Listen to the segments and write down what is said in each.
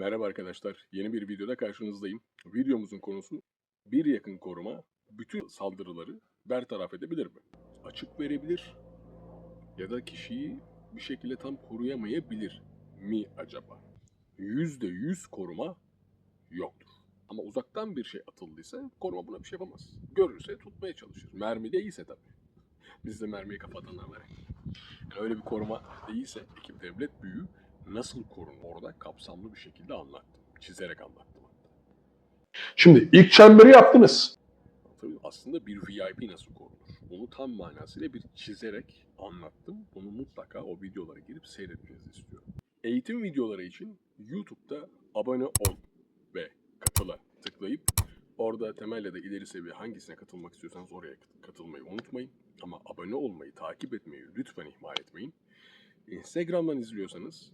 Merhaba arkadaşlar, yeni bir videoda karşınızdayım. Videomuzun konusu bir yakın koruma bütün saldırıları bertaraf edebilir mi? Açık verebilir ya da kişiyi bir şekilde tam koruyamayabilir mi acaba? %100 koruma yoktur. Ama uzaktan bir şey atıldıysa koruma buna bir şey yapamaz. Görürse tutmaya çalışır. Mermi değilse tabii. Biz de mermiyi kafatanlar var. Yani öyle bir koruma değilse ekip devlet büyüğü nasıl korunur orada kapsamlı bir şekilde anlattım. Çizerek anlattım hatta. Şimdi ilk çemberi yaptınız. Tabii aslında bir VIP nasıl korunur? Bunu tam manasıyla bir çizerek anlattım. Bunu mutlaka o videolara girip seyretmenizi istiyorum. Eğitim videoları için YouTube'da abone ol ve katıla tıklayıp orada temel ya da ileri seviye hangisine katılmak istiyorsanız oraya katılmayı unutmayın. Ama abone olmayı, takip etmeyi lütfen ihmal etmeyin. Instagram'dan izliyorsanız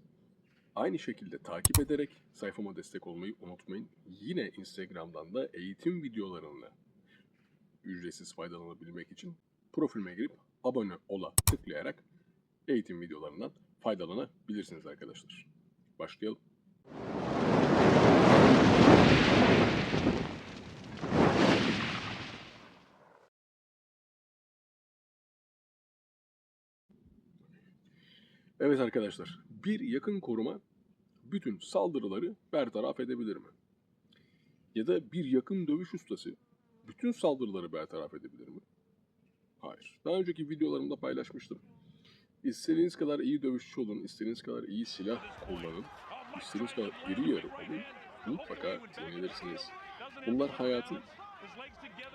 Aynı şekilde takip ederek sayfama destek olmayı unutmayın. Yine Instagram'dan da eğitim videolarını ücretsiz faydalanabilmek için profilime girip abone ola tıklayarak eğitim videolarından faydalanabilirsiniz arkadaşlar. Başlayalım. Evet arkadaşlar, bir yakın koruma bütün saldırıları bertaraf edebilir mi? Ya da bir yakın dövüş ustası bütün saldırıları bertaraf edebilir mi? Hayır. Daha önceki videolarımda paylaşmıştım. İstediğiniz kadar iyi dövüşçü olun, istediğiniz kadar iyi silah kullanın, istediğiniz kadar iri yarı olun, mutlaka yenilirsiniz. Bunlar hayatın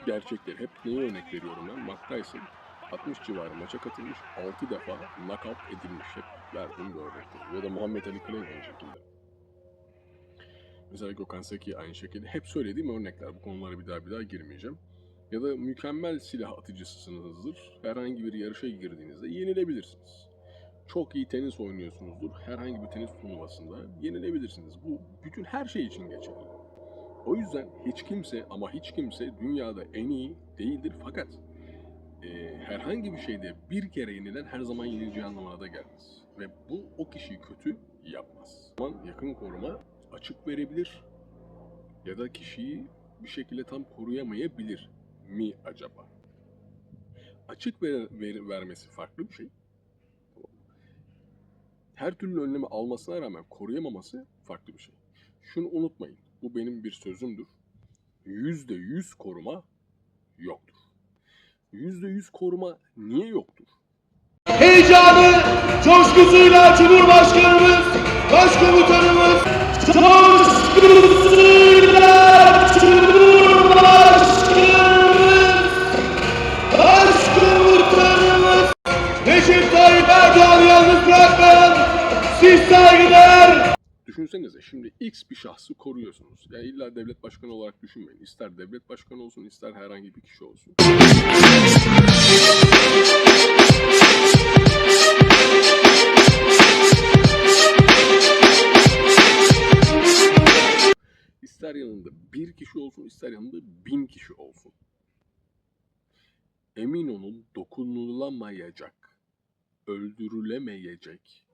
gerçekleri. Hep neye örnek veriyorum ben? Mike Tyson 60 civarı maça katılmış, 6 defa knockout edilmiş. Hep verdiğim bir örnektir. Ya da Muhammed Ali Clay aynı şekilde. Mesela Gökhan Seki aynı şekilde. Hep söylediğim örnekler. Bu konulara bir daha bir daha girmeyeceğim. Ya da mükemmel silah atıcısısınızdır. Herhangi bir yarışa girdiğinizde yenilebilirsiniz. Çok iyi tenis oynuyorsunuzdur. Herhangi bir tenis turnuvasında yenilebilirsiniz. Bu bütün her şey için geçerli. O yüzden hiç kimse ama hiç kimse dünyada en iyi değildir fakat e, herhangi bir şeyde bir kere yenilen her zaman yenileceği anlamına da gelmez. Ve bu o kişiyi kötü yapmaz. Zaman yakın koruma açık verebilir ya da kişiyi bir şekilde tam koruyamayabilir mi acaba? Açık ver, ver- vermesi farklı bir şey. Her türlü önlemi almasına rağmen koruyamaması farklı bir şey. Şunu unutmayın. Bu benim bir sözümdür. Yüzde yüz koruma yoktur. %100 koruma niye yoktur? heyecanı, coşkusuyla Cumhurbaşkanımız, Başkomutanımız, coşkusuyla Düşünsenize şimdi X bir şahsı koruyorsunuz. Yani illa devlet başkanı olarak düşünmeyin. İster devlet başkanı olsun, ister herhangi bir kişi olsun. İster yanında bir kişi olsun, ister yanında bin kişi olsun. Emin olun dokunulamayacak, öldürülemeyecek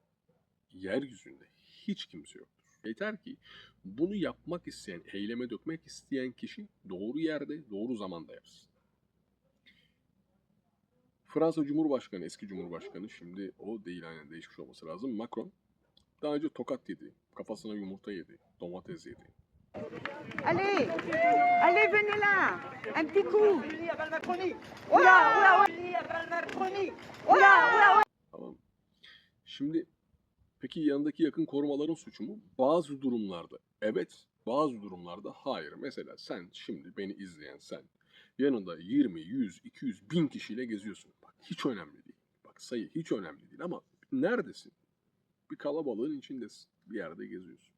yeryüzünde hiç kimse yoktur. Yeter ki bunu yapmak isteyen, eyleme dökmek isteyen kişi doğru yerde, doğru zamanda yapsın. Fransa Cumhurbaşkanı, eski Cumhurbaşkanı, şimdi o değil aynen değişmiş olması lazım. Macron daha önce tokat yedi, kafasına yumurta yedi, domates yedi. Allez, allez, venez là, un petit coup. Oula, oula, oula, oula, Tamam. mı? Şimdi peki yanındaki yakın korumaların suçu mu? Bazı durumlarda evet, bazı durumlarda hayır. Mesela sen şimdi beni izleyen sen yanında 20, 100, 200, bin kişiyle geziyorsun. Bak hiç önemli değil. Bak sayı hiç önemli değil ama neredesin? Bir kalabalığın içindesin. Bir yerde geziyorsun.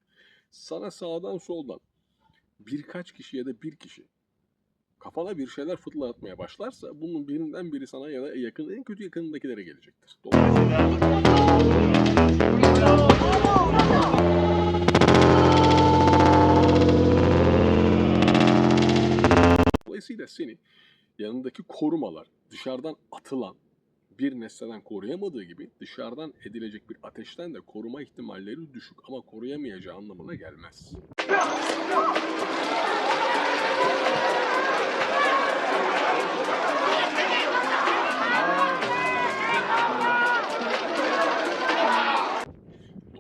Sana sağdan soldan birkaç kişi ya da bir kişi kafana bir şeyler fırlatmaya başlarsa bunun birinden biri sana ya da yakın en kötü yakınındakilere gelecektir. Dolayısıyla Dolayısıyla seni yanındaki korumalar dışarıdan atılan bir nesneden koruyamadığı gibi dışarıdan edilecek bir ateşten de koruma ihtimalleri düşük ama koruyamayacağı anlamına gelmez.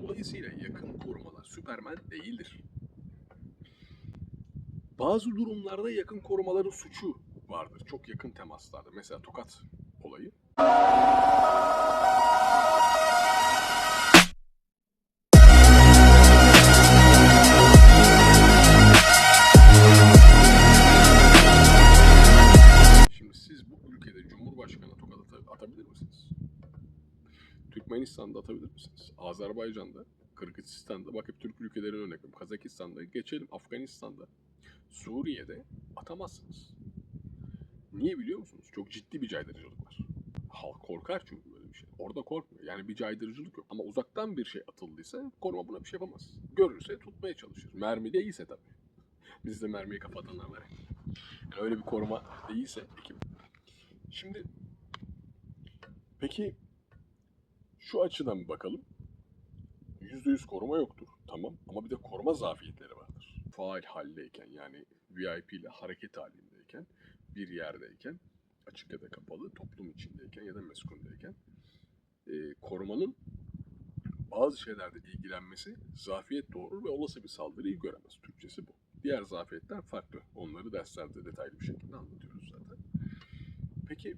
Dolayısıyla yakın korumalar Süpermen değildir. Bazı durumlarda yakın korumaların suçu vardır. Çok yakın temaslarda. Mesela tokat olayı. Türkmenistan'da atabilir misiniz? Azerbaycan'da, Kırgızistan'da, bak hep Türk ülkelerine örnek veriyorum. Kazakistan'da, geçelim Afganistan'da, Suriye'de atamazsınız. Niye biliyor musunuz? Çok ciddi bir caydırıcılık var. Halk korkar çünkü böyle bir şey. Orada korkmuyor. Yani bir caydırıcılık yok. Ama uzaktan bir şey atıldıysa koruma buna bir şey yapamaz. Görürse tutmaya çalışır. Mermi değilse tabii. Bizde mermiyi kapatanlar var. Yani öyle bir koruma değilse ekip. Şimdi peki şu açıdan bir bakalım. %100 koruma yoktur. Tamam ama bir de koruma zafiyetleri vardır. Faal haldeyken yani VIP ile hareket halindeyken bir yerdeyken açık ya da kapalı toplum içindeyken ya da meskundeyken e, korumanın bazı şeylerde ilgilenmesi zafiyet doğurur ve olası bir saldırıyı göremez. Türkçesi bu. Diğer zafiyetler farklı. Onları derslerde detaylı bir şekilde anlatıyoruz zaten. Peki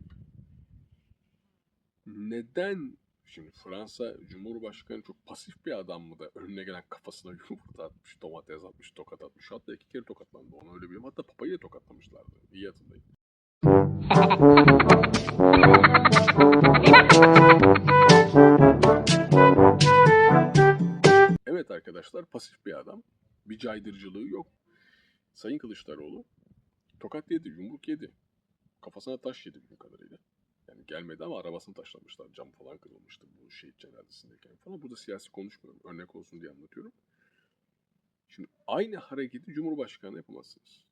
neden şimdi Fransa Cumhurbaşkanı çok pasif bir adam mı da önüne gelen kafasına yumurta atmış, domates atmış, tokat atmış. Hatta iki kere tokatlandı. Onu öyle biliyorum. Hatta papayı da tokatlamışlardı. İyi hatırlayın. Evet arkadaşlar pasif bir adam. Bir caydırıcılığı yok. Sayın Kılıçdaroğlu tokat yedi, yumruk yedi. Kafasına taş yedi bildiğim kadarıyla. Yani gelmedi ama arabasını taşlamışlar. Cam falan kırılmıştı bu şehit cenazesindeyken falan. Burada siyasi konuşmuyorum. Örnek olsun diye anlatıyorum. Şimdi aynı hareketi Cumhurbaşkanı yapamazsınız.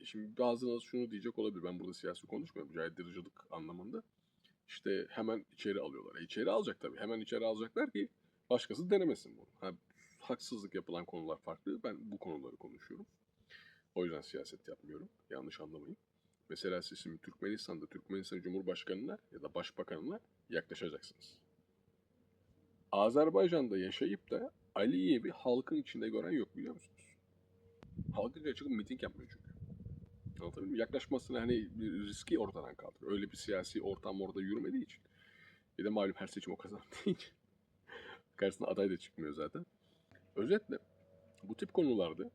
E şimdi bazılarınız şunu diyecek olabilir. Ben burada siyasi konuşmuyorum. Caydırıcılık anlamında. İşte hemen içeri alıyorlar. E içeri alacak tabii. Hemen içeri alacaklar ki başkası denemesin bunu. Ha, haksızlık yapılan konular farklı. Ben bu konuları konuşuyorum. O yüzden siyaset yapmıyorum. Yanlış anlamayın. Mesela siz şimdi Türkmenistan'da Türkmenistan Cumhurbaşkanı'na ya da Başbakanı'na yaklaşacaksınız. Azerbaycan'da yaşayıp da Aliyev'i halkın içinde gören yok biliyor musunuz? Halkın içine çıkıp miting yapmıyor çünkü. Anlatabildim mi? Yaklaşmasına hani riski ortadan kaldırıyor. Öyle bir siyasi ortam orada yürümediği için. Bir de malum her seçim o kazandığı için. Karşısına aday da çıkmıyor zaten. Özetle bu tip konularda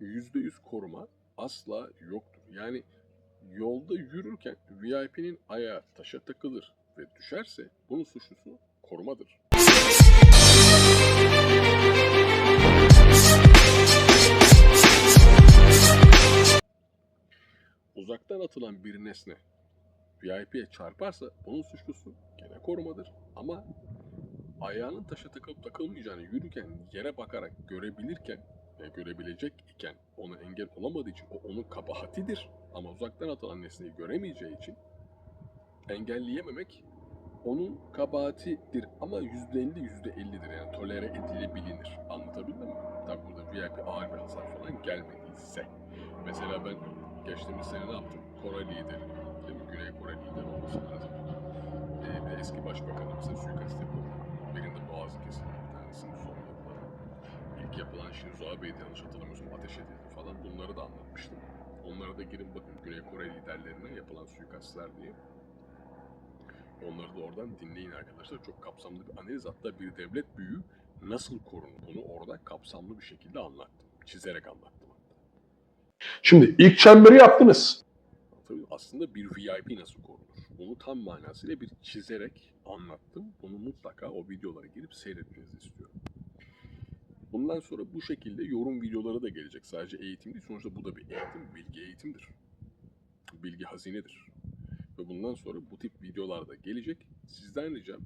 %100 koruma asla yoktur. Yani yolda yürürken VIP'nin ayağı taşa takılır ve düşerse bunun suçlusu korumadır. Uzaktan atılan bir nesne VIP'ye çarparsa bunun suçlusu gene korumadır. Ama ayağının taşa takılıp takılmayacağını yürürken yere bakarak görebilirken ve görebilecek iken ona engel olamadığı için o onun kabahatidir. Ama uzaktan atılan nesneyi göremeyeceği için engelleyememek onun kabahatidir. Ama %50 %50'dir yani tolere edilebilir. Anlatabildim mi? Tabi burada VIP ağır bir hasar falan gelmediyse. Mesela ben geçtiğimiz sene ne yaptım? Kore lideri, değil mi? Güney Kore lideri olması lazım. Ee, eski başbakanımıza suikast yapıldı. Birinde boğazı kesildi, bir tanesinin son yapılan. İlk yapılan Shinzo Abe'ydi yanlış hatırlamıyorsam ateş edildi falan. Bunları da anlatmıştım. Onlara da girin bakın Güney Kore liderlerine yapılan suikastler diye. Onları da oradan dinleyin arkadaşlar. Çok kapsamlı bir analiz. Hatta bir devlet büyüğü nasıl korunur bunu orada kapsamlı bir şekilde anlattım. Çizerek anlattım hatta. Şimdi ilk çemberi yaptınız. Tabii aslında bir VIP nasıl korunur? Bunu tam manasıyla bir çizerek anlattım. Bunu mutlaka o videolara girip seyretmenizi istiyorum. Bundan sonra bu şekilde yorum videoları da gelecek. Sadece eğitim değil. Sonuçta bu da bir eğitim. Bilgi eğitimdir. Bilgi hazinedir. Ve bundan sonra bu tip videolar da gelecek. Sizden ricam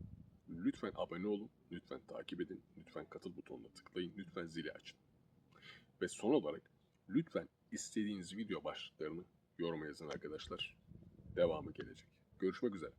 lütfen abone olun. Lütfen takip edin. Lütfen katıl butonuna tıklayın. Lütfen zili açın. Ve son olarak lütfen istediğiniz video başlıklarını yoruma yazın arkadaşlar. Devamı gelecek. Görüşmek üzere.